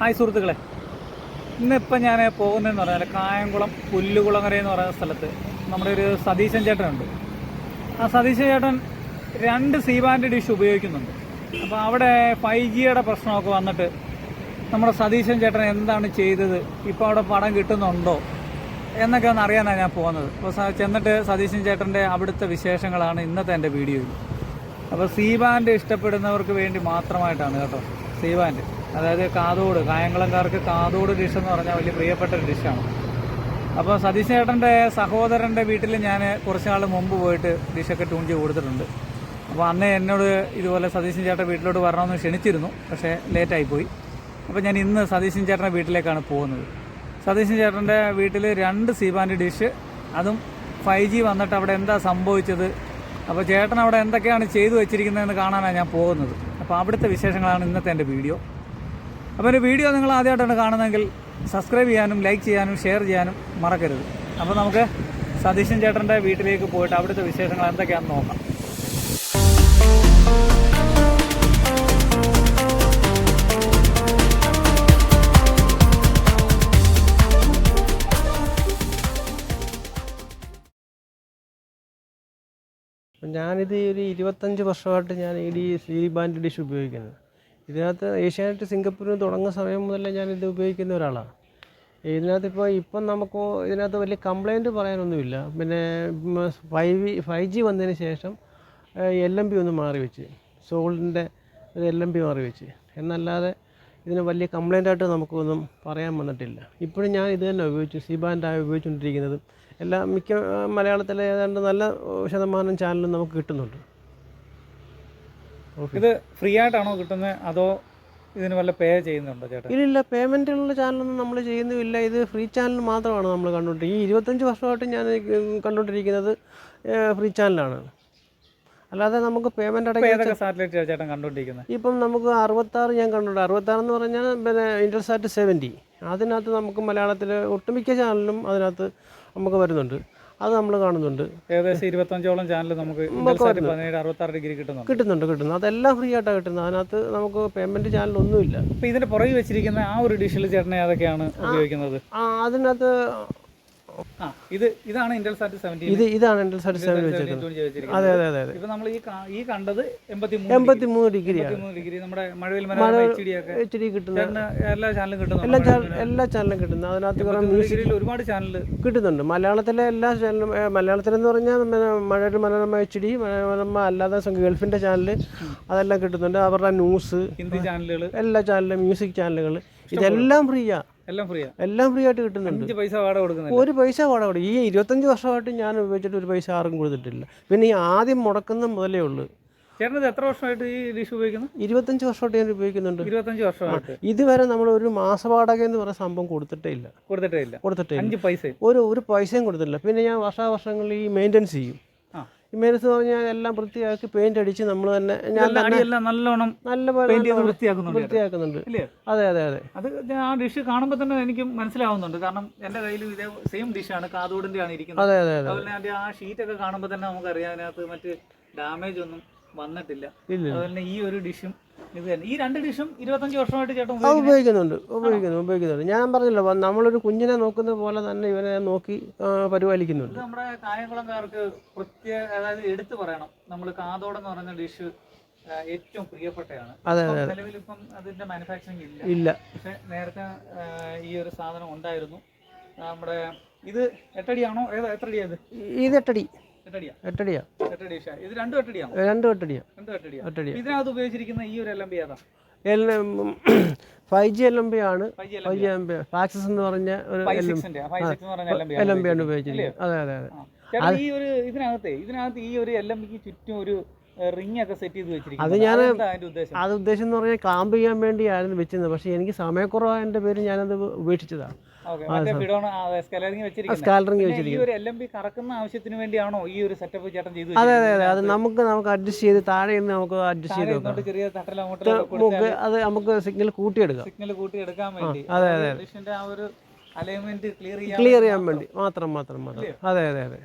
Hi സുഹൃത്തുക്കളെ. ഇന്നിപ്പോൾ ഞാൻ പോകുന്നതെന്ന് പറഞ്ഞാൽ കായംകുളം പുല്ലുകുളങ്ങര എന്ന് പറയുന്ന സ്ഥലത്ത് നമ്മുടെ ഒരു സതീശൻ ചേട്ടനുണ്ട്. ആ സതീശൻ ചേട്ടൻ രണ്ട് സീ ബാൻഡ് ഡിഷ് ഉപയോഗിക്കുന്നുണ്ട്. അപ്പോൾ അവിടെ ഫൈവ് ജിയുടെ പ്രശ്നമൊക്കെ വന്നിട്ട് നമ്മുടെ സതീശൻ ചേട്ടൻ എന്താണ് ചെയ്തത്? ഇപ്പോൾ അവിടെ പടം കിട്ടുന്നുണ്ടോ? എന്നൊക്കെ ഒന്ന് അറിയാനാണ് ഞാൻ പോകുന്നത്. അപ്പോൾ ചെന്നിട്ട് സതീശൻ ചേട്ടന്റെ അവിടുത്തെ വിശേഷങ്ങളാണ് ഇന്നത്തെ എന്റെ വീഡിയോയിൽ. അപ്പോൾ സീ ബാൻഡ് ഇഷ്ടപ്പെടുന്നവർക്ക് വേണ്ടി മാത്രമായിട്ടാണ് കേട്ടോ. സീ അതായത് കാതോട് കായംകുളംകാർക്ക് കാതോട് ഡിഷ് എന്ന് പറഞ്ഞാൽ വലിയ പ്രിയപ്പെട്ട ഒരു ഡിഷാണ് അപ്പോൾ സതീശേട്ടന്റെ സഹോദരന്റെ വീട്ടിൽ ഞാൻ കുറച്ച് നാൾ മുമ്പ് പോയിട്ട് ഡിഷൊക്കെ ട്യൂൺ ചെയ്ത് കൊടുത്തിട്ടുണ്ട്. അപ്പോൾ അന്ന് എന്നോട് ഇതുപോലെ സതീശൻ ചേട്ടൻ വീട്ടിലോട്ട് വരണമെന്ന് ക്ഷണിച്ചിരുന്നു പക്ഷേ ലേറ്റായിപ്പോയി അപ്പോൾ ഞാൻ ഇന്ന് സതീശൻ ചേട്ടന്റെ വീട്ടിലേക്കാണ് പോകുന്നത്. സതീശൻ ചേട്ടന്റെ വീട്ടിൽ രണ്ട് സീ ഡിഷ് അതും ഫൈവ് ജി വന്നിട്ട് അവിടെ എന്താ സംഭവിച്ചത് അപ്പോൾ ചേട്ടൻ അവിടെ എന്തൊക്കെയാണ് ചെയ്തു വെച്ചിരിക്കുന്നതെന്ന് കാണാനാണ് ഞാൻ പോകുന്നത്. അപ്പോൾ അവിടുത്തെ വിശേഷങ്ങളാണ് ഇന്നത്തെ എന്റെ വീഡിയോ. അപ്പോൾ എന്റെ വീഡിയോ നിങ്ങൾ ആദ്യമായിട്ടാണ് കാണുന്നതെങ്കിൽ സബ്സ്ക്രൈബ് ചെയ്യാനും ലൈക്ക് ചെയ്യാനും ഷെയർ ചെയ്യാനും മറക്കരുത്. അപ്പോൾ നമുക്ക് സതീശൻ ചേട്ടന്റെ വീട്ടിലേക്ക് പോയിട്ട് അവിടുത്തെ വിശേഷങ്ങൾ എന്തൊക്കെയാണെന്ന് നോക്കാം. ഞാനിത് ഒരു ഇരുപത്തഞ്ച് വർഷമായിട്ട് ഞാൻ ഈ ഡി സി ബാൻഡ് ഡിഷ് ഉപയോഗിക്കുന്നത്. ഇതിനകത്ത് ഏഷ്യാനെറ്റ് സിംഗപ്പൂരിൽ തുടങ്ങുന്ന സമയം മുതലേ ഞാനിത് ഉപയോഗിക്കുന്ന ഒരാളാണ്. ഇതിനകത്ത് ഇപ്പോൾ ഇപ്പം നമുക്ക് ഇതിനകത്ത് വലിയ കംപ്ലൈന്റ് പറയാനൊന്നുമില്ല. പിന്നെ ഫൈവ് ഫൈവ് ജി വന്നതിന് ശേഷം എൽ എം പി ഒന്ന് മാറി വെച്ച്. സോളിന്റെ ഒരു എൽ എം പി മാറി വെച്ച്. എന്നല്ലാതെ ഇതിന് വലിയ കംപ്ലൈന്റ് ആയിട്ട് നമുക്കൊന്നും പറയാൻ വന്നിട്ടില്ല. ഇപ്പോഴും ഞാൻ ഇത് തന്നെ ഉപയോഗിച്ചു. സി ബാൻഡായി ഉപയോഗിച്ചുകൊണ്ടിരിക്കുന്നത് എല്ലാ മിക്ക മലയാളത്തിലെ ഏതാണ്ട് നല്ല ശതമാനം ചാനലും നമുക്ക് കിട്ടുന്നുണ്ട്. ഇത് ഫ്രീ ആയിട്ടാണോ കിട്ടുന്നത് അതോ ഇതിന് വല്ല പേ ചെയ്യുന്നുണ്ടോ ചേട്ടാ? ഇല്ലില്ല പേയ്മെന്റുള്ള ചാനലൊന്നും നമ്മൾ ചെയ്യുന്നുമില്ല. ഇത് ഫ്രീ ചാനൽ മാത്രമാണ് നമ്മൾ കണ്ടുകൊണ്ടിരിക്കുന്നത് ഈ ഇരുപത്തഞ്ച് വർഷമായിട്ട് ഞാൻ കണ്ടുകൊണ്ടിരിക്കുന്നത് ഫ്രീ ചാനലാണ്. അല്ലാതെ നമുക്ക് പേയ്മെന്റ് അടക്കം സാറ്റലൈറ്റ് ചേട്ടൻ കണ്ടുകൊണ്ടിരിക്കുന്നത് ഇപ്പം നമുക്ക് അറുപത്താറ് ഞാൻ കണ്ടുണ്ട് അറുപത്താറ് എന്ന് പറഞ്ഞാൽ പിന്നെ ഇന്റർസാറ്റ് സെവന്റി അതിനകത്ത് നമുക്ക് മലയാളത്തിൽ ഒട്ടുമിക്ക ചാനലും അതിനകത്ത് നമുക്ക് വരുന്നുണ്ട്. അത് നമ്മൾ കാണുന്നുണ്ട്. ഏകദേശം ഇരുപത്തഞ്ചോളം ചാനൽ നമുക്ക് പതിനേഴ് അറുപത്താറ് ഡിഗ്രി കിട്ടുന്നുണ്ട്. കിട്ടുന്നുണ്ട് കിട്ടുന്നു അതെല്ലാം ഫ്രീ ആയിട്ടാണ് കിട്ടുന്നത്. അതിനകത്ത് നമുക്ക് പേയ്മെന്റ് ചാനൽ ഒന്നുമില്ല. അപ്പോൾ ഇതിന്റെ പുറകിൽ വെച്ചിരിക്കുന്ന ആ ഒരു ഡിഷിൽ ചേട്ടനെ ഏതൊക്കെയാണ് ഉപയോഗിക്കുന്നത്? അതിനകത്ത് ഇത് ഇതാണ് ഇന്റർസാറ്റ് സെവന്റി ഇത് ഇതാണ് ഇന്റർസാറ്റ് സെവൻ വെച്ചേക്കുന്നത്. അതെ അതെ അതെ ഇപ്പൊ നമ്മൾ ഈ ഈ കണ്ടത് എൺപത്തി മൂന്ന് ഡിഗ്രിയാണ്. ഡിഗ്രി. നമ്മുടെ മഴവിൽ എച്ച് ഡി കിട്ടുന്ന എല്ലാ ചാനലും കിട്ടുന്നുണ്ട് എല്ലാ എല്ലാ ചാനലും കിട്ടുന്നു. അതിനകത്ത് കുറേ മ്യൂസിക് ഒരുപാട് ചാനൽ കിട്ടുന്നുണ്ട്. മലയാളത്തിലെ എല്ലാ ചാനലും മലയാളത്തിൽ മലയാളത്തിലെന്ന് പറഞ്ഞാൽ മഴയുടെ മനോരമ എച്ച് ഡി മനോരമ അല്ലാതെ ഗൾഫിന്റെ ചാനൽ അതെല്ലാം കിട്ടുന്നുണ്ട്. അവരുടെ ന്യൂസ് ഹിന്ദി ചാനലുകൾ എല്ലാ ചാനലും മ്യൂസിക് ചാനലുകൾ ഇതെല്ലാം ഫ്രീയാ എല്ലാം ഫ്രീയാ. എല്ലാം ഫ്രീ ആയിട്ട് കിട്ടുന്നുണ്ട്. അഞ്ച് പൈസ വാടക ഒരു പൈസ വാടക കൊടുക്കും. ഈ ഇരുപത്തഞ്ച് വർഷമായിട്ട് ഞാൻ ഉപയോഗിച്ചിട്ട് ഒരു പൈസ ആർക്കും കൊടുത്തിട്ടില്ല. പിന്നെ ഈ ആദ്യം മുടക്കുന്ന മുതലേ ഉള്ളൂ. എത്ര വർഷമായിട്ട് ഈ ഡിഷ് ഉപയോഗിക്കുന്നു? ഇരുപത്തഞ്ച് വർഷമായിട്ട് ഞാൻ ഉപയോഗിക്കുന്നുണ്ട്. ഇരുപത്തഞ്ച് വർഷമായിട്ട്. ഇതുവരെ നമ്മൾ ഒരു മാസവാടക എന്ന് പറയുന്ന സംഭവം കൊടുത്തിട്ടേ ഇല്ല. കൊടുത്തിട്ടേ ഇല്ല. കൊടുത്തിട്ടേ അഞ്ച് പൈസ ഒരു ഒരു പൈസയും കൊടുത്തിട്ടില്ല. പിന്നെ ഞാൻ വർഷാവർഷങ്ങളിൽ ഈ മെയിന്റെനൻസ് ചെയ്യും. ഈ എന്ന് പറഞ്ഞാൽ എല്ലാം വൃത്തിയാക്കി പെയിന്റ് അടിച്ച് നമ്മൾ തന്നെ നല്ലോണം നല്ല വൃത്തിയാക്കുന്നുണ്ട് അതെ അതെ അതെ. അത് ആ ഡിഷ് കാണുമ്പോൾ തന്നെ എനിക്ക് മനസ്സിലാവുന്നുണ്ട്. കാരണം എന്റെ കയ്യിൽ ഇതേ സെയിം ഡിഷാണ് കാതോടിന്റെ ആണ് ഇരിക്കുന്നത്. അതെ അതെ അതെ. അതുപോലെ ആ ഷീറ്റ് ഒക്കെ കാണുമ്പോൾ തന്നെ നമുക്കറിയാം അതിനകത്ത് മറ്റ് ഡാമേജ് ഒന്നും വന്നിട്ടില്ല. അതുപോലെ ഈ ഒരു ഡിഷും ഇത് തന്നെ ഈ രണ്ട് ഡിഷും ഇരുപത്തഞ്ച് വർഷമായിട്ട് ചേട്ടൻ അത് ഉപയോഗിക്കുന്നത് ഉപയോഗിക്കുന്നുണ്ട് ഉപയോഗിക്കുന്നു ഉപയോഗിക്കുന്നുണ്ട് ഞാൻ പറഞ്ഞല്ലോ വ- നമ്മളൊരു കുഞ്ഞിനെ നോക്കുന്ന പോലെ തന്നെ ഇവനെ നോക്കി ആ, പരിപാലിക്കുന്നുണ്ട്. ഇത് നമ്മുടെ കായംകുളംകാർക്ക് പ്രത്യേക അതായത് എടുത്തു പറയണം. നമ്മൾ കാതോടെന്ന് പറയുന്ന ഡിഷ് ഏറ്റവും പ്രിയപ്പെട്ടതാണ് അതെ ഇപ്പം നിലവിൽ ഇപ്പം അതിന്റെ മാനുഫാക്ചറിങ് ഇല്ല. ഇല്ല. പക്ഷെ നേരത്തെ ആ, ഈ ഒരു സാധനം ഉണ്ടായിരുന്നു. നമ്മുടെ ഇത് എട്ടടിയാണോ? ഏതാ എത്രടിയാ ഇത്? ഇത് എട്ടടി. എട്ടടിയാ? എട്ടടിയാ. എട്ടടി ഡിഷ ഇത് രണ്ടും എട്ടടിയാണോ രണ്ടും എട്ടടിയാ. രണ്ടും എട്ടടിയാ. എട്ടടിയാ. ഇതിനകത്ത് ഉപയോഗിച്ചിരിക്കുന്ന ഈ ഒരു എൽ എം ബി ഏതാ? Five G L M B ആണ്. ഫൈവ് ജി എം ബി ഫാക്സസ് എന്ന് പറഞ്ഞ ഒരു എൽ എം ബി ആണ് ഉപയോഗിച്ചിരിക്കുന്നത്. അതെ അതെ അതെ. ചേട്ടാ ഈ ഒരു ഇതിനകത്തെ ഇതിനകത്ത് ഈ ഒരു എൽ എം ബിക്ക് ചുറ്റും ഒരു റിംഗ് ഒക്കെ സെറ്റ് ചെയ്ത് വെച്ചിരിക്കുന്നത് അത് ഞാൻ അത് ഉദ്ദേശം എന്ന് പറഞ്ഞാൽ കാമ്പ് ചെയ്യാൻ വേണ്ടിയായിരുന്നു വെച്ചിരുന്നത്. പക്ഷേ എനിക്ക് സമയക്കുറവായതിന്റെ പേര് ഞാനത് ഉപേക്ഷിച്ചതാണ്. വെച്ചിരിക്കുന്നത് അതെ അതെ അതെ അത് നമുക്ക് നമുക്ക് അഡ്ജസ്റ്റ് ചെയ്ത് താഴെ നിന്ന് നമുക്ക് അഡ്ജസ്റ്റ് ചെയ്ത് നമുക്ക് അത് നമുക്ക് സിഗ്നൽ കൂട്ടിയെടുക്കാം. സിഗ്നൽ കൂട്ടി എടുക്കാൻ വേണ്ടി. അതെ, അതെ, ക്ലിയർ ചെയ്യാൻ വേണ്ടി. മാത്രം മാത്രം മാത്രം. അതെ അതെ അതെ.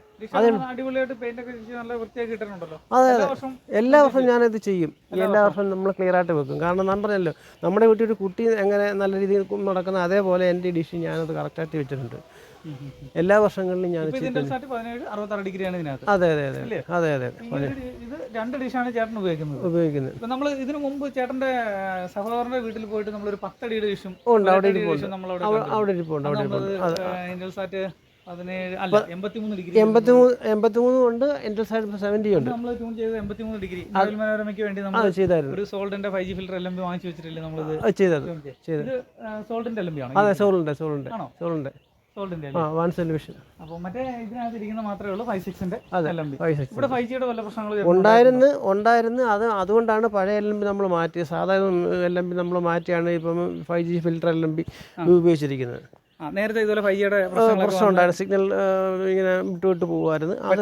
അടിപൊളിയായിട്ട് പെയിന്റ് ഒക്കെ നല്ല വൃത്തിയായി ഇട്ടിട്ടുണ്ടല്ലോ. അതെ എല്ലാ അതെ വർഷവും എല്ലാ വർഷവും ഞാനിത് ചെയ്യും. എല്ലാ വർഷവും. നമ്മൾ ക്ലിയർ ആയിട്ട് വെക്കും. കാരണം ഞാൻ പറഞ്ഞല്ലോ നമ്മുടെ വീട്ടിൽ ഒരു കുട്ടി എങ്ങനെ നല്ല രീതിയിൽ നടക്കുന്ന അതേപോലെ എന്റെ ഡിഷ് ഞാനത് കറക്റ്റായിട്ട് വെച്ചിട്ടുണ്ട്. എല്ലാ വർഷങ്ങളിലും ഞാൻ അതെ അതെ അതെ അതെ അതെ ഇത് രണ്ട് ഡിഷാണ് ചേട്ടൻ ഉപയോഗിക്കുന്നത്. ഉപയോഗിക്കുന്നത്. നമ്മൾ ഇതിനു മുമ്പ് ചേട്ടന്റെ സഹോദരന്റെ വീട്ടിൽ പോയിട്ട് നമ്മളൊരു പത്തടിയുടെ ഡിഷും ഉണ്ട് അവിടെ ഇരിപ്പുണ്ട്. അവിടെ ഇരിപ്പുണ്ട് അവിടെ ഇരിപ്പുണ്ട്. എൺപത്തിമൂന്ന് ഉണ്ട്. എന്റെ സൈഡ് സെവന്റി ഒരു സോൾട്ടിന്റെ ഫൈവ് ജി ഫിൽറ്റർ എല്ലാം വാങ്ങിച്ചു വെച്ചിട്ടില്ലേ നമ്മൾ ചെയ്തത്. എല്ലാം അതെ സോളുണ്ട് സോളുണ്ട്? സോളുണ്ട് ഉണ്ടായിരുന്നു ഉണ്ടായിരുന്നു. അത് അതുകൊണ്ടാണ് പഴയ എൽ എം ബി നമ്മൾ മാറ്റിയത്. സാധാരണ എൽ എം ബി നമ്മൾ മാറ്റിയാണ് ഇപ്പം five G filter L M B ഉപയോഗിച്ചിരിക്കുന്നത്. നേരത്തെ ഇതുപോലെ പ്രശ്നങ്ങളൊക്കെ പ്രശ്നം ഉണ്ടായിരുന്നു. സിഗ്നൽ ഇങ്ങനെ വിട്ടു വിട്ട് പോകുമായിരുന്നു അത്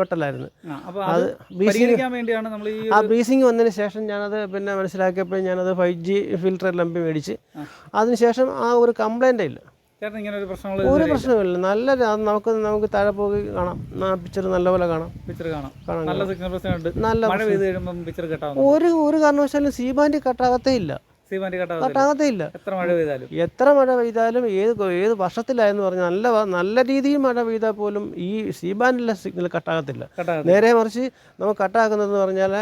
വെട്ടലായിരുന്നു. അത് വേണ്ടിയാണ് നമ്മൾ ഈ ആ ബ്രീസിങ് വന്നതിന് ശേഷം ഞാനത് പിന്നെ മനസ്സിലാക്കിയപ്പോൾ ഞാനത് ഫൈവ് ജി ഫിൽറ്റർ ലംബി മേടിച്ച്. അതിനുശേഷം ആ ഒരു കംപ്ലൈന്റ് ഇല്ല. ഒരു പ്രശ്നമില്ല നല്ല നമുക്ക് നമുക്ക് താഴെ പോയി കാണാം. പിക്ചർ നല്ലപോലെ കാണാം. പിക്ചർ കാണാം. നല്ല സിഗ്നൽ പ്രശ്നമുണ്ട്. നല്ല ഒരു ഒരു കാരണവശാലും സി ബാൻഡ് കട്ടാകത്തേ ഇല്ല. കട്ടാവത്തില്ല. എത്ര മഴ പെയ്താലും. എത്ര മഴ പെയ്താലും ഏത് ഏത് വർഷത്തിലായെന്ന് പറഞ്ഞാൽ നല്ല നല്ല രീതിയിൽ മഴ പെയ്താൽ പോലും ഈ സി ബാൻഡിലെ സിഗ്നൽ കട്ടാകത്തില്ല. നേരെ മറിച്ച് നമുക്ക് കട്ടാക്കുന്നതെന്ന് പറഞ്ഞാൽ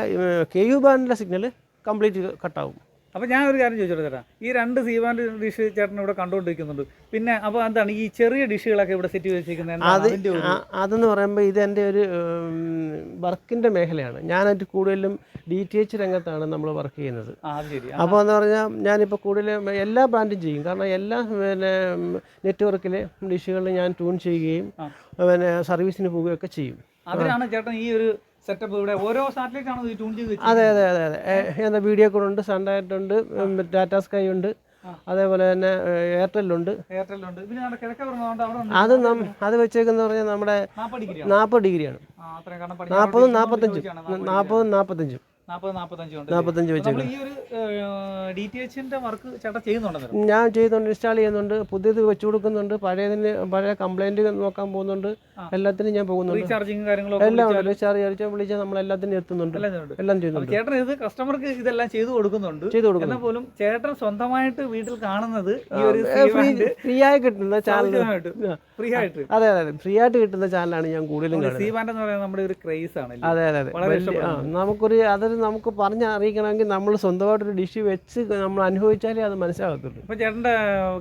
കെ യു ബാൻഡിലെ സിഗ്നൽ കംപ്ലീറ്റ് കട്ടാവും. അപ്പോൾ ഞാൻ ഒരു കാര്യം ചോദിച്ചോട്ടെ ചേട്ടാ? ഈ രണ്ട് സീവാന്റെ ഡിഷ് ചേട്ടൻ ഇവിടെ കണ്ടുകൊണ്ടിരിക്കുന്നുണ്ട്. പിന്നെ അപ്പോൾ എന്താണ് ഈ ചെറിയ ഡിഷുകളൊക്കെ ഇവിടെ സെറ്റ് ചെയ്തിരിക്കുന്നത് വെച്ചിരിക്കുന്നത് അതെന്ന് പറയുമ്പോൾ ഇത് എന്റെ ഒരു വർക്കിന്റെ മേഖലയാണ്. ഞാനായിട്ട് കൂടുതലും ഡി ടി എച്ച് രംഗത്താണ് നമ്മൾ വർക്ക് ചെയ്യുന്നത്. അപ്പോൾ എന്ന് പറഞ്ഞാൽ ഞാനിപ്പോൾ കൂടുതലും എല്ലാ ബ്രാൻഡും ചെയ്യും. കാരണം എല്ലാ പിന്നെ നെറ്റ്വർക്കിലെ ഡിഷുകളിൽ ഞാൻ ട്യൂൺ ചെയ്യുകയും പിന്നെ സർവീസിന് പോവുകയൊക്കെ ചെയ്യും. അതിനാണ് ചേട്ടൻ ഈ ഒരു സെറ്റപ്പ് ഇവിടെ. ഓരോ സാറ്റലൈറ്റ് ആണ് ട്യൂൺ ചെയ്ത് വെച്ചത് അതെ അതെ അതെ അതെ. എന്താ വീഡിയോ കോൾ ഉണ്ട് സൺഡയറ്റ് ഉണ്ട് ടാറ്റാ സ്കൈ ഉണ്ട്. അതേപോലെ തന്നെ എയർടെല്ലുണ്ട് എയർടെല്ലുണ്ട് അത് അത് വെച്ചേക്കെന്ന് പറഞ്ഞാൽ നമ്മുടെ നാൽപ്പത് ഡിഗ്രി ഡിഗ്രിയാണ്. നാൽപ്പതും നാൽപ്പത്തഞ്ചും നാൽപ്പതും നാൽപ്പത്തഞ്ചും നാൽപ്പത് നാൽപ്പത്തഞ്ചും ഞാൻ ചെയ്യുന്നുണ്ട് ഇൻസ്റ്റാൾ ചെയ്യുന്നുണ്ട്. പുതിയത് വെച്ചു കൊടുക്കുന്നുണ്ട്. പഴയതിന് പഴയ കംപ്ലൈന്റ് നോക്കാൻ പോകുന്നുണ്ട്. എല്ലാത്തിനും ഞാൻ പോകുന്നുണ്ട്. എല്ലാം ഉണ്ട്. റീചാർജ് അടിച്ചാൽ വിളിച്ചാൽ നമ്മൾ എല്ലാത്തിനും എത്തുന്നുണ്ട്. എല്ലാം ചെയ്യുന്നുണ്ട്. ചേട്ടൻ ഇത് കസ്റ്റമർക്ക് ഇതെല്ലാം ചെയ്തു കൊടുക്കുന്നുണ്ട്. ചെയ്തു കൊടുക്കുന്നു പോലും ചേട്ടൻ സ്വന്തമായിട്ട് വീട്ടിൽ കാണുന്നത് ഫ്രീ ആയി കിട്ടുന്ന ചാനൽ ഫ്രീ ആയിട്ട്. അതെ അതെ ഫ്രീ ആയിട്ട് കിട്ടുന്ന ചാനലാണ് ഞാൻ കൂടുതലും നമ്മുടെ ഒരു ക്രേസ് ആണ് അതെ അതെ നമുക്കൊരു അതൊരു നമുക്ക് പറഞ്ഞ് അറിയിക്കണമെങ്കിൽ നമ്മൾ സ്വന്തമായിട്ടൊരു ഡിഷ് വെച്ച് നമ്മൾ അനുഭവിച്ചാലേ അത് മനസ്സിലാകത്തുള്ളൂ. അപ്പോൾ ചേട്ടന്റെ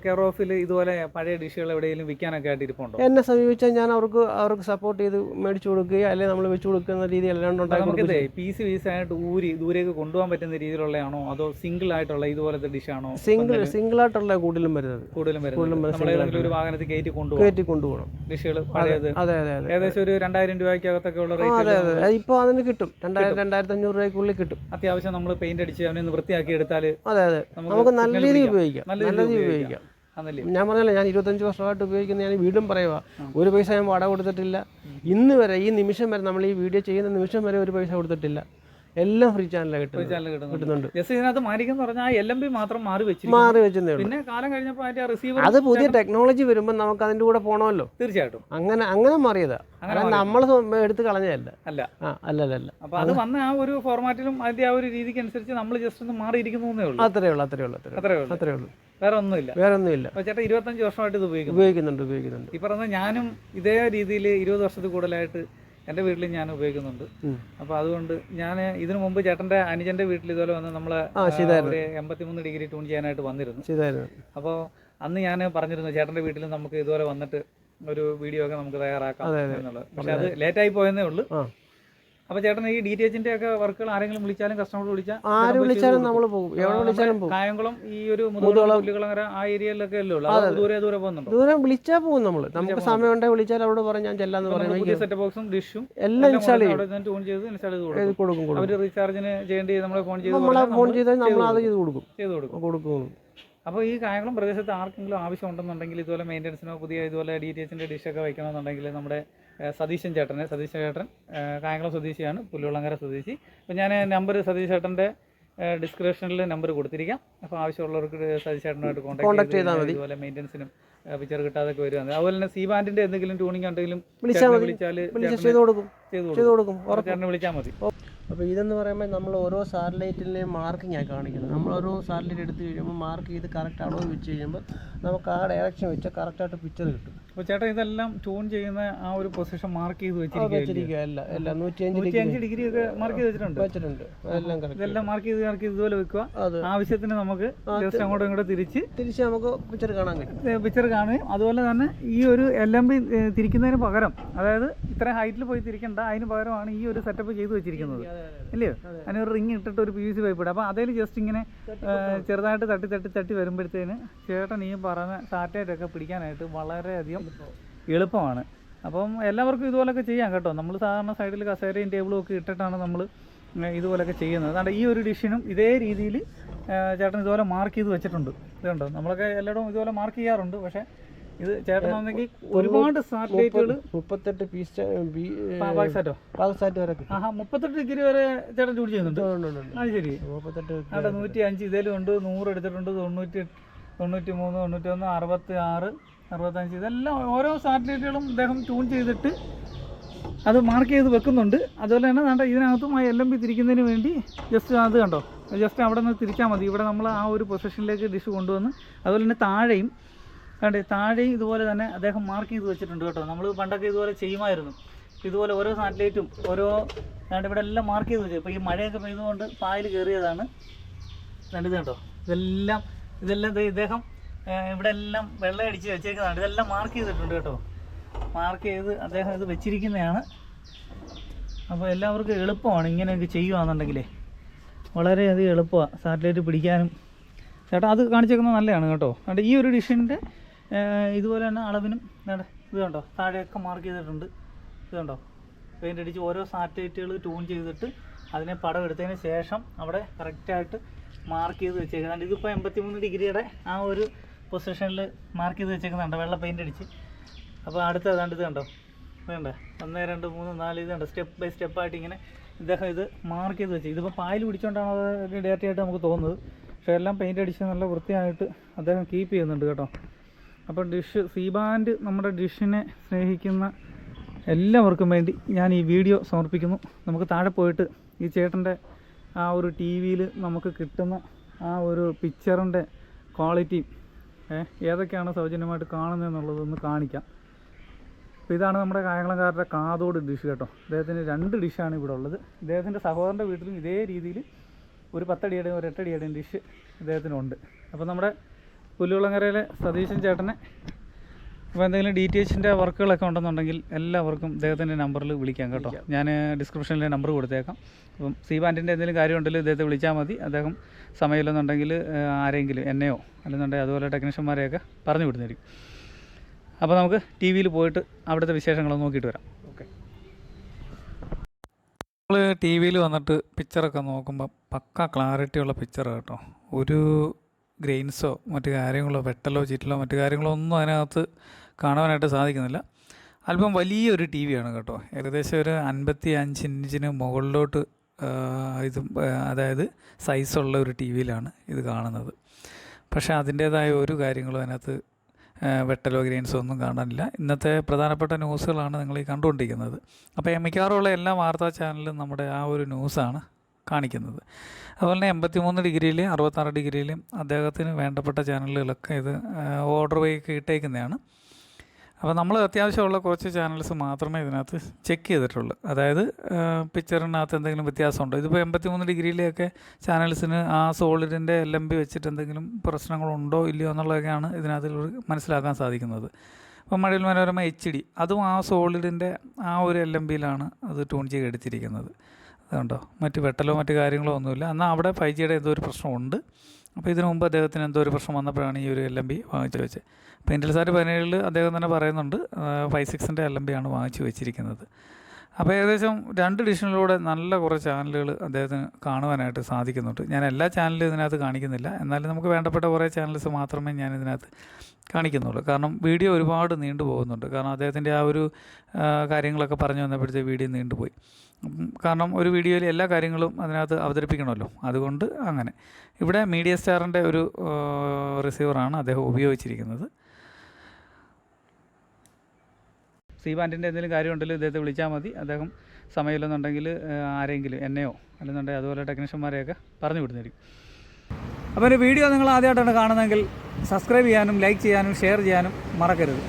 കെയർ ഓഫിൽ ഇതുപോലെ പഴയ ഡിഷുകൾ എവിടെയെങ്കിലും വിൽക്കാനൊക്കെ ആയിട്ട് ഇരിപ്പുണ്ടോ? എന്നെ സമീപിച്ചാൽ ഞാൻ അവർക്ക് അവർക്ക് സപ്പോർട്ട് ചെയ്ത് മേടിച്ചു കൊടുക്കുകയോ അല്ലെങ്കിൽ നമ്മൾ വെച്ചു കൊടുക്കുന്ന രീതി അല്ലാണ്ട് ഉണ്ടാക്കി പീസ് പീസ് ആയിട്ട് ഊരി ദൂരേക്ക് കൊണ്ടുപോകാൻ പറ്റുന്ന രീതിയിലുള്ളതാണോ? അതോ സിംഗിൾ ആയിട്ടുള്ള ഇതുപോലത്തെ ഡിഷാണോ? സിംഗിൾ സിംഗിൾ ആയിട്ടുള്ള കൂടുതലും വരുന്നത്. കൂടുതലും വരുന്നത്. ഒരു വാഹനത്തിൽ കയറ്റി കൊണ്ടുപോകാം കയറ്റി കൊണ്ടുപോകണം. ഡിഷുകൾ പഴയത്. അതെ അതെ അതെ ഏകദേശം ഒരു രണ്ടായിരം രൂപയ്ക്കകത്തൊക്കെ ഉള്ള ആ, അതെ അതെ. ഇപ്പോൾ അതിന് കിട്ടും. രണ്ടായിരം രണ്ടായിരത്തി അഞ്ഞൂറ് രൂപയ്ക്കുള്ളിൽ കിട്ടും. അത്യാവശ്യം നമ്മൾ പെയിന്റ് അടിച്ച് അവനെ ഒന്ന് വൃത്തിയാക്കി എടുത്താൽ അതെ അതെ. നമുക്ക് നല്ല രീതിയിൽ ഉപയോഗിക്കാം. നല്ല രീതിയിൽ. ഉപയോഗിക്കാം. ഞാൻ പറഞ്ഞല്ലോ ഞാൻ ഇരുപത്തഞ്ച് വർഷമായിട്ട് ഉപയോഗിക്കുന്ന ഞാൻ വീണ്ടും പറയുക ഒരു പൈസ ഞാൻ വാടക കൊടുത്തിട്ടില്ല. ഇന്ന് വരെ ഈ നിമിഷം വരെ നമ്മൾ ഈ വീഡിയോ ചെയ്യുന്ന നിമിഷം വരെ ഒരു പൈസ കൊടുത്തിട്ടില്ല. എല്ലാം ഫ്രീ ചാനലായിട്ട് കിട്ടുന്നുണ്ട്. ഇതിനകത്ത് മാറിക്കെന്ന് പറഞ്ഞാൽ എൽ എം ബി മാത്രം മാറി വെച്ചു മാറി ഉള്ളൂ. പിന്നെ കാലം കഴിഞ്ഞപ്പോൾ അതിന്റെ റിസീവർ അത് പുതിയ ടെക്നോളജി വരുമ്പോൾ നമുക്ക് അതിന്റെ കൂടെ പോകണമല്ലോ തീർച്ചയായിട്ടും. അങ്ങനെ അങ്ങനെ മാറിയതാ. നമ്മൾ എടുത്ത് കളഞ്ഞതല്ല. അല്ല. അല്ല അല്ല അപ്പൊ അത് വന്ന ആ ഒരു ഫോർമാറ്റിലും അതിന്റെ ആ ഒരു രീതിക്ക് അനുസരിച്ച് നമ്മൾ ജസ്റ്റ് ഒന്ന് മാറിയിരിക്കുന്നേ ഉള്ളൂ. അത്രേ ഉള്ളൂ അത്രേ ഉള്ളൂ അത്രേ ഉള്ളൂ. അത്രേ ഉള്ളൂ. വേറെ ഒന്നുമില്ല. വേറെ ഒന്നുമില്ല ചേട്ടാ ഇരുപത്തഞ്ച് വർഷമായിട്ട് ഇത് ഉപയോഗിക്കുന്നു. ഉപയോഗിക്കുന്നുണ്ട് ഉപയോഗിക്കുന്നുണ്ട്. ഈ പറഞ്ഞ ഞാനും ഇതേ രീതിയിൽ ഇരുപത് വർഷത്തിൽ കൂടുതലായിട്ട് എന്റെ വീട്ടിൽ ഞാൻ ഉപയോഗിക്കുന്നുണ്ട്. അപ്പൊ അതുകൊണ്ട് ഞാൻ ഇതിനു മുമ്പ് ചേട്ടന്റെ അനുജന്റെ വീട്ടിൽ ഇതുപോലെ വന്ന് നമ്മൾ ഒരു എൺപത്തിമൂന്ന് ഡിഗ്രി ട്യൂൺ ചെയ്യാനായിട്ട് വന്നിരുന്നു. അപ്പോൾ അന്ന് ഞാൻ പറഞ്ഞിരുന്നു ചേട്ടന്റെ വീട്ടിൽ നമുക്ക് ഇതുപോലെ വന്നിട്ട് ഒരു വീഡിയോ ഒക്കെ നമുക്ക് തയ്യാറാക്കാം. എന്നുള്ളത്. പക്ഷെ അത് ലേറ്റായി പോയെന്നേ ഉള്ളൂ. ആ അപ്പോൾ ചേട്ടൻ ഈ ഡി ടി ഒക്കെ വർക്കുകൾ ആരെങ്കിലും വിളിച്ചാലും കസ്റ്റമർ വിളിച്ചാൽ ആര് വിളിച്ചാലും നമ്മൾ പോകും. എവിടെ വിളിച്ചാലും പോകും. കായംകുളം ഈ ഒരു മുതുകുളം പുല്ലുകളങ്ങര ആ ഏരിയയിലൊക്കെ അല്ലേ ഉള്ളൂ. ദൂരെ ദൂരെ പോകുന്നുണ്ട്? ദൂരം വിളിച്ചാൽ പോകും നമ്മൾ നമുക്ക് സമയം ഉണ്ടെങ്കിൽ വിളിച്ചാൽ അവിടെ പറഞ്ഞാൽ ഞാൻ ചെല്ലാന്ന് പറയുന്നത് സെറ്റ് ബോക്സും ഡിഷും എല്ലാം ഇൻസ്റ്റാൾ ചെയ്യും. ട്യൂൺ ചെയ്ത് ഇൻസ്റ്റാൾ ചെയ്ത് കൊടുക്കും. അവർ റീചാർജിന് ചെയ്യേണ്ടി നമ്മളെ ഫോൺ ചെയ്ത് നമ്മളെ ഫോൺ ചെയ്ത് നമ്മൾ അത് ചെയ്ത് കൊടുക്കും. ചെയ്ത് കൊടുക്കും. കൊടുക്കും. അപ്പോൾ ഈ കായംകുളം പ്രദേശത്ത് ആർക്കെങ്കിലും ആവശ്യം ഉണ്ടെന്നുണ്ടെങ്കിൽ ഇതുപോലെ മെയിന്റനൻസിനോ പുതിയ ഇതുപോലെ ഡി ടി എച്ചിന്റെ ഡിഷൊക്കെ വയ്ക്കണമെന്നുണ്ടെങ്കിൽ നമ്മുടെ സതീശൻ ചേട്ടനെ. സതീശൻ ചേട്ടൻ കായംകുളം സ്വദേശിയാണ്. പുല്ലുവള്ളങ്കര സ്വദേശി. അപ്പോൾ ഞാൻ നമ്പർ സതീശ് ചേട്ടന്റെ ഡിസ്ക്രിപ്ഷനിൽ നമ്പർ കൊടുത്തിരിക്കാം. അപ്പോൾ ആവശ്യമുള്ളവർക്ക് സതീശ് ചേട്ടനുമായിട്ട് കോൺടാക്ട് ചെയ്താൽ മതി. അതുപോലെ മെയിന്റനൻസിനും പിക്ചർ കിട്ടാതൊക്കെ വരുവാണ്. അതുപോലെ തന്നെ സി ബാൻഡിന്റെ എന്തെങ്കിലും ട്യൂണിങ് ഉണ്ടെങ്കിലും വിളിച്ചാൽ ചെയ്ത് കൊടുക്കും. ചെയ്ത് കൊടുക്കും. ചേട്ടനെ വിളിച്ചാൽ മതി. അപ്പോൾ ഇതെന്ന് പറയുമ്പോൾ നമ്മൾ ഓരോ സാറ്റലൈറ്റിലെയും മാർക്ക് ഞാൻ കാണിക്കുന്നത്. നമ്മൾ ഓരോ സാറ്റലൈറ്റ് എടുത്ത് കഴിയുമ്പോൾ മാർക്ക് ചെയ്ത് കറക്റ്റ് അളവ് വെച്ച് കഴിയുമ്പോൾ നമുക്ക് ആ ഡയറക്ഷൻ വെച്ചാൽ കറക്റ്റായിട്ട് പിക്ചർ കിട്ടും. അപ്പോൾ ചേട്ടാ ഇതെല്ലാം ട്യൂൺ ചെയ്യുന്ന ആ ഒരു പൊസിഷൻ മാർക്ക് ചെയ്ത് വെച്ചിരിക്കുക ഡിഗ്രി. ഒക്കെ മാർക്ക് ചെയ്ത് വെച്ചിട്ടുണ്ട്? വെച്ചിട്ടുണ്ട്. ഇതെല്ലാം മാർക്ക് ചെയ്ത് മാർക്ക് ഇതുപോലെ വെക്കുക. ആവശ്യത്തിന് നമുക്ക് ജസ്റ്റ് അങ്ങോട്ടും ഇങ്ങോട്ടും തിരിച്ച് തിരിച്ച് നമുക്ക് പിക്ചർ കാണാൻ കഴിയും. പിക്ചർ കാണുകയും അതുപോലെ തന്നെ ഈ ഒരു എൽ എം ബി തിരിക്കുന്നതിന് പകരം അതായത് ഇത്ര ഹൈറ്റിൽ പോയി തിരിക്കേണ്ട അതിന് പകരമാണ് ഈ ഒരു സെറ്റപ്പ് ചെയ്ത് വെച്ചിരിക്കുന്നത്. ഇല്ലയോ അതിനൊരു റിങ് ഇട്ടിട്ട് ഒരു പി വി സി പൈപ്പ് ഇടും അപ്പോൾ അതിൽ ജസ്റ്റ് ഇങ്ങനെ ചെറുതായിട്ട് തട്ടി തട്ടി തട്ടി വരുമ്പോഴത്തേന് ചേട്ടൻ ഈ പറഞ്ഞ സാറ്റലൈറ്റ് ഒക്കെ പിടിക്കാനായിട്ട് വളരെയധികം എളുപ്പമാണ്. അപ്പം എല്ലാവർക്കും ഇതുപോലൊക്കെ ചെയ്യാം കേട്ടോ. നമ്മൾ സാധാരണ സൈഡിൽ കസേരയും ടേബിളും ഒക്കെ ഇട്ടിട്ടാണ് നമ്മൾ ഇതുപോലൊക്കെ ചെയ്യുന്നത്. അതുകൊണ്ട് ഈ ഒരു ഡിഷിനും ഇതേ രീതിയിൽ ചേട്ടൻ ഇതുപോലെ മാർക്ക് ചെയ്ത് വെച്ചിട്ടുണ്ട്. ഇതുണ്ടോ കണ്ടോ? നമ്മളൊക്കെ എല്ലായിടവും ഇതുപോലെ മാർക്ക് ചെയ്യാറുണ്ട്. പക്ഷേ ഇത് ചേട്ടൻ വന്നെങ്കിൽ ഒരുപാട് സാറ്റലൈറ്റുകൾ മുപ്പത്തെട്ട് പീസ് പാകിസ്ഥാറ്റ് വരെ ആഹാ മുപ്പത്തെട്ട് ഡിഗ്രി വരെ ചേട്ടൻ ജോലി ചെയ്യുന്നുണ്ട്. അത് ശരി. മുപ്പത്തെട്ട് അവിടെ നൂറ്റി അഞ്ച് ഇതിലും ഉണ്ട്. നൂറ് എടുത്തിട്ടുണ്ട്. തൊണ്ണൂറ്റി തൊണ്ണൂറ്റി മൂന്ന് തൊണ്ണൂറ്റി ഒന്ന് അറുപത്തി ആറ് അറുപത്തഞ്ച് ഇതെല്ലാം ഓരോ സാറ്റലൈറ്റുകളും അദ്ദേഹം ട്യൂൺ ചെയ്തിട്ട് അത് മാർക്ക് ചെയ്ത് വെക്കുന്നുണ്ട്. അതുപോലെ തന്നെ വേണ്ട ഇതിനകത്തും ആ എൽ എം പി തിരിക്കുന്നതിന് വേണ്ടി ജസ്റ്റ് അത് കണ്ടോ? ജസ്റ്റ് അവിടെ നിന്ന് തിരിച്ചാൽ മതി. ഇവിടെ നമ്മൾ ആ ഒരു പൊസിഷനിലേക്ക് ഡിഷ് കൊണ്ടുവന്ന് അതുപോലെ തന്നെ താഴെയും കണ്ടേ താഴെയും ഇതുപോലെ തന്നെ അദ്ദേഹം മാർക്ക് ചെയ്ത് വെച്ചിട്ടുണ്ട് കേട്ടോ. നമ്മൾ പണ്ടൊക്കെ ഇതുപോലെ ചെയ്യുമായിരുന്നു. ഇതുപോലെ ഓരോ സാറ്റലൈറ്റും ഓരോ വേണ്ട ഇവിടെ എല്ലാം മാർക്ക് ചെയ്ത് വെച്ചു. ഇപ്പോൾ ഈ മഴയൊക്കെ പെയ്തുകൊണ്ട് പായൽ കയറിയതാണ് രണ്ടിത് കേട്ടോ? ഇതെല്ലാം ഇതെല്ലാം ഇദ്ദേഹം ഇവിടെ എല്ലാം വെള്ളം അടിച്ച് വെച്ചേക്കുന്നതാണ്. ഇതെല്ലാം മാർക്ക് ചെയ്തിട്ടുണ്ട് കേട്ടോ. മാർക്ക് ചെയ്ത് അദ്ദേഹം ഇത് വെച്ചിരിക്കുന്നതാണ്. അപ്പോൾ എല്ലാവർക്കും എളുപ്പമാണ് ഇങ്ങനെയൊക്കെ ചെയ്യുകയാണെന്നുണ്ടെങ്കിലേ വളരെയധികം എളുപ്പമാണ് സാറ്റലൈറ്റ് പിടിക്കാനും. ചേട്ടാ അത് കാണിച്ചേക്കുന്നത് നല്ലതാണ് കേട്ടോ. അതുകൊണ്ട് ഈ ഒരു ഡിഷിന്റെ ഇതുപോലെ തന്നെ അളവിനും ഇത് കണ്ടോ താഴെയൊക്കെ മാർക്ക് ചെയ്തിട്ടുണ്ട്. ഇത് കണ്ടോ പെയിന്റ് അടിച്ച് ഓരോ സാറ്റലൈറ്റുകൾ ട്യൂൺ ചെയ്തിട്ട് അതിനെ പടം എടുത്തതിന് ശേഷം അവിടെ കറക്റ്റായിട്ട് മാർക്ക് ചെയ്ത് വെച്ചേക്കുന്നുണ്ട് ഇതിപ്പോൾ എൺപത്തി മൂന്ന് ഡിഗ്രിയുടെ ആ ഒരു പൊസിഷനിൽ മാർക്ക് ചെയ്ത് വെച്ചേക്കുന്നുണ്ട് വെള്ള പെയിന്റ് അടിച്ച്. അപ്പോൾ അടുത്ത ഏതാണ്ട് ഇത് കണ്ടോ? വേണ്ട ഒന്ന് രണ്ട് മൂന്ന് നാല് ഇത് കണ്ടോ? സ്റ്റെപ്പ് ബൈ സ്റ്റെപ്പായിട്ട് ഇങ്ങനെ ഇദ്ദേഹം ഇത് മാർക്ക് ചെയ്ത് വെച്ചു. ഇതിപ്പോൾ പായൽ പിടിച്ചുകൊണ്ടാണ് അത് ഡയറക്റ്റായിട്ട് നമുക്ക് തോന്നുന്നത്. പക്ഷേ എല്ലാം പെയിന്റ് അടിച്ച് നല്ല വൃത്തിയായിട്ട് അദ്ദേഹം കീപ്പ് ചെയ്യുന്നുണ്ട് കേട്ടോ. അപ്പോൾ ഡിഷ് സീബാൻഡ് നമ്മുടെ ഡിഷിനെ സ്നേഹിക്കുന്ന എല്ലാവർക്കും വേണ്ടി ഞാൻ ഈ വീഡിയോ സമർപ്പിക്കുന്നു. നമുക്ക് താഴെ പോയിട്ട് ഈ ചേട്ടന്റെ ആ ഒരു ടി വിയിൽ നമുക്ക് കിട്ടുന്ന ആ ഒരു പിക്ചറിന്റെ ക്വാളിറ്റി ഏതൊക്കെയാണ് സൗജന്യമായിട്ട് കാണുന്നതെന്നുള്ളതൊന്ന് കാണിക്കാം. അപ്പോൾ ഇതാണ് നമ്മുടെ കായംകുളംകാരുടെ കാതോട് ഡിഷ് കേട്ടോ. അദ്ദേഹത്തിന് രണ്ട് ഡിഷാണ് ഇവിടെ ഉള്ളത്. ഇദ്ദേഹത്തിന്റെ സഹോദരന്റെ വീട്ടിലും ഇതേ രീതിയിൽ ഒരു പത്തടിയുടെയും ഒരു എട്ടടിയുടെയും ഡിഷ് ഇദ്ദേഹത്തിനുണ്ട്. അപ്പോൾ നമ്മുടെ പുല്ലുകുളങ്ങരയിലെ സതീശൻ ചേട്ടനെ അപ്പോൾ എന്തെങ്കിലും ഡി ടി എച്ചിന്റെ വർക്കുകളൊക്കെ ഉണ്ടെന്നുണ്ടെങ്കിൽ എല്ലാവർക്കും ഇദ്ദേഹത്തിന്റെ നമ്പറിൽ വിളിക്കാം കേട്ടോ. ഞാൻ ഡിസ്ക്രിപ്ഷനിലെ നമ്പർ കൊടുത്തേക്കാം. അപ്പം സി ബാൻഡിന്റെ എന്തെങ്കിലും കാര്യമുണ്ടെങ്കിൽ ഇദ്ദേഹത്തെ വിളിച്ചാൽ മതി. അദ്ദേഹം സമയമില്ലെന്നുണ്ടെങ്കിൽ ആരെങ്കിലും എന്നെയോ അല്ലെന്നുണ്ടെങ്കിൽ അതുപോലെ ടെക്നീഷ്യന്മാരെയൊക്കെ പറഞ്ഞു വിടുന്നതായിരിക്കും. അപ്പോൾ നമുക്ക് ടി വിയിൽ പോയിട്ട് അവിടുത്തെ വിശേഷങ്ങളൊന്ന് നോക്കിയിട്ട് വരാം. ഓക്കെ. നമ്മൾ ടി വിയിൽ വന്നിട്ട് പിക്ചറൊക്കെ നോക്കുമ്പോൾ പക്ക ക്ലാരിറ്റി ഉള്ള പിക്ചർ കേട്ടോ. ഒരു ഗ്രെയിൻസോ മറ്റു കാര്യങ്ങളോ വെട്ടലോ ചിറ്റലോ മറ്റു കാര്യങ്ങളോ ഒന്നും അതിനകത്ത് കാണുവാനായിട്ട് സാധിക്കുന്നില്ല. അല്പം വലിയൊരു ടി വിയാണ് കേട്ടോ. ഏകദേശം ഒരു അൻപത്തി അഞ്ച് ഇഞ്ചിന് മുകളിലോട്ട് ഇത് അതായത് സൈസുള്ള ഒരു ടി വിയിലാണ് ഇത് കാണുന്നത്. പക്ഷേ അതിന്റേതായ ഒരു കാര്യങ്ങളും അതിനകത്ത് വെട്ടലോ ഗ്രെയിൻസോ ഒന്നും കാണാനില്ല. ഇന്നത്തെ പ്രധാനപ്പെട്ട ന്യൂസുകളാണ് നിങ്ങൾ ഈ കണ്ടുകൊണ്ടിരിക്കുന്നത്. അപ്പോൾ മിക്കവാറുമുള്ള എല്ലാ വാർത്താ ചാനലും നമ്മുടെ ആ ഒരു ന്യൂസാണ് കാണിക്കുന്നത്. അതുപോലെ തന്നെ എൺപത്തി മൂന്ന് ഡിഗ്രിയിലും അറുപത്താറ് ഡിഗ്രിയിലും അദ്ദേഹത്തിന് വേണ്ടപ്പെട്ട ചാനലുകളൊക്കെ ഇത് ഓർഡർ വഴി ഇട്ടേക്കുന്നതാണ്. അപ്പോൾ നമ്മൾ അത്യാവശ്യമുള്ള കുറച്ച് ചാനൽസ് മാത്രമേ ഇതിനകത്ത് ചെക്ക് ചെയ്തിട്ടുള്ളൂ. അതായത് പിക്ചറിനകത്ത് എന്തെങ്കിലും വ്യത്യാസമുണ്ടോ? ഇതിപ്പോൾ എൺപത്തി മൂന്ന് ഡിഗ്രിയിലെയൊക്കെ ചാനൽസിന് ആ സോളിഡിന്റെ എൽ എം ബി വെച്ചിട്ട് എന്തെങ്കിലും പ്രശ്നങ്ങളുണ്ടോ ഇല്ലയോ എന്നുള്ളതൊക്കെയാണ് ഇതിനകത്ത് മനസ്സിലാക്കാൻ സാധിക്കുന്നത്. അപ്പോൾ മഴയിൽ മനോരമ എച്ച് ഡി അതും ആ സോളിഡിന്റെ ആ ഒരു എൽ എം ബിയിലാണ് അത് ട്യൂൺ ചെയ്ത് എടുത്തിരിക്കുന്നത്. അതുകൊണ്ടോ? മറ്റ് വെട്ടലോ മറ്റ് കാര്യങ്ങളോ ഒന്നുമില്ല. എന്നാൽ അവിടെ ഫൈവ് ജിയുടെ എന്തോ ഒരു പ്രശ്നമുണ്ട്. അപ്പോൾ ഇതിനു മുമ്പ് അദ്ദേഹത്തിന് എന്തോ ഒരു പ്രശ്നം വന്നപ്പോഴാണ് ഈ ഒരു എൽ എം ബി വാങ്ങിച്ചു വെച്ചത്. അപ്പോൾ ഇന്റൽസാറ്റ് പതിനേഴിൽ അദ്ദേഹം തന്നെ പറയുന്നുണ്ട് ഫൈവ് സിക്സിന്റെ എൽ എം ബി ആണ് വാങ്ങിച്ചു വെച്ചിരിക്കുന്നത്. അപ്പോൾ ഏകദേശം രണ്ട് ഡിഷനിലൂടെ നല്ല കുറേ ചാനലുകൾ അദ്ദേഹത്തിന് കാണുവാനായിട്ട് സാധിക്കുന്നുണ്ട്. ഞാൻ എല്ലാ ചാനലും ഇതിനകത്ത് കാണിക്കുന്നില്ല. എന്നാലും നമുക്ക് വേണ്ടപ്പെട്ട കുറേ ചാനൽസ് മാത്രമേ ഞാൻ ഇതിനകത്ത് കാണിക്കുന്നുള്ളൂ. കാരണം വീഡിയോ ഒരുപാട് നീണ്ടു പോകുന്നുണ്ട്. കാരണം അദ്ദേഹത്തിന്റെ ആ ഒരു കാര്യങ്ങളൊക്കെ പറഞ്ഞു വന്നപ്പോഴത്തേ വീഡിയോ നീണ്ടുപോയി. കാരണം ഒരു വീഡിയോയിൽ എല്ലാ കാര്യങ്ങളും അതിനകത്ത് അവതരിപ്പിക്കണമല്ലോ. അതുകൊണ്ട് അങ്ങനെ. ഇവിടെ മീഡിയ സ്റ്റാറിന്റെ ഒരു റിസീവറാണ് അദ്ദേഹം ഉപയോഗിച്ചിരിക്കുന്നത്. സി ബാൻഡിന്റെ എന്തെങ്കിലും കാര്യമുണ്ടെങ്കിൽ ഇദ്ദേഹത്തെ വിളിച്ചാൽ മതി. അദ്ദേഹം സമയമില്ലെന്നുണ്ടെങ്കിൽ ആരെങ്കിലും എന്നെയോ അല്ലെന്നുണ്ടെങ്കിൽ അതുപോലെ ടെക്നീഷ്യന്മാരെയൊക്കെ പറഞ്ഞു വിടുന്നതായിരിക്കും. അപ്പോൾ ഒരു വീഡിയോ നിങ്ങൾ ആദ്യമായിട്ടാണ് കാണുന്നതെങ്കിൽ സബ്സ്ക്രൈബ് ചെയ്യാനും ലൈക്ക് ചെയ്യാനും ഷെയർ ചെയ്യാനും മറക്കരുത്.